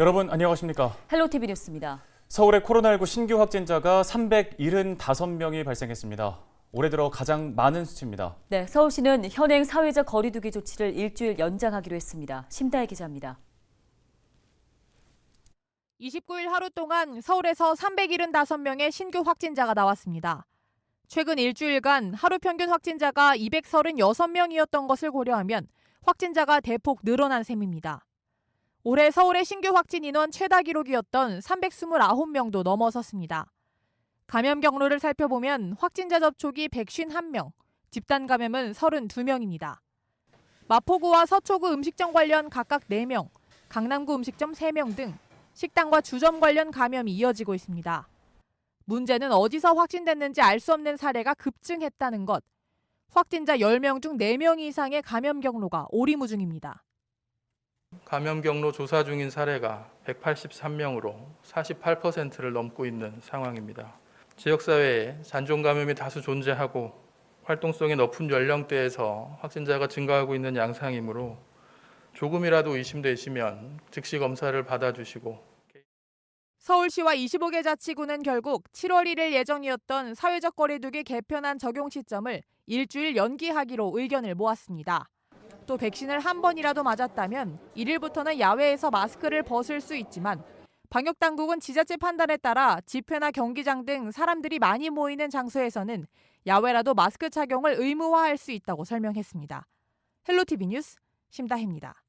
여러분 안녕하십니까? 헬로티비 뉴스입니다. 서울의 코로나19 신규 확진자가 375명이 발생했습니다. 올해 들어 가장 많은 수치입니다. 네, 서울시는 현행 사회적 거리두기 조치를 일주일 연장하기로 했습니다. 심다혜 기자입니다. 29일 하루 동안 서울에서 375명의 신규 확진자가 나왔습니다. 최근 일주일간 하루 평균 확진자가 236명이었던 것을 고려하면 확진자가 대폭 늘어난 셈입니다. 올해 서울의 신규 확진 인원 최다 기록이었던 329명도 넘어섰습니다. 감염 경로를 살펴보면 확진자 접촉이 151명, 집단 감염은 32명입니다. 마포구와 서초구 음식점 관련 각각 4명, 강남구 음식점 3명 등 식당과 주점 관련 감염이 이어지고 있습니다. 문제는 어디서 확진됐는지 알 수 없는 사례가 급증했다는 것. 확진자 10명 중 4명 이상의 감염 경로가 오리무중입니다. 감염 경로 조사 중인 사례가 183명으로 48%를 넘고 있는 상황입니다. 지역사회에 잔존 감염이 다수 존재하고 활동성이 높은 연령대에서 확진자가 증가하고 있는 양상이므로 조금이라도 의심되시면 즉시 검사를 받아주시고 서울시와 25개 자치구는 결국 7월 1일 예정이었던 사회적 거리두기 개편안 적용 시점을 일주일 연기하기로 의견을 모았습니다. 또 백신을 한 번이라도 맞았다면 1일부터는 야외에서 마스크를 벗을 수 있지만 방역 당국은 지자체 판단에 따라 집회나 경기장 등 사람들이 많이 모이는 장소에서는 야외라도 마스크 착용을 의무화할 수 있다고 설명했습니다. 헬로티비 뉴스 심다혜입니다.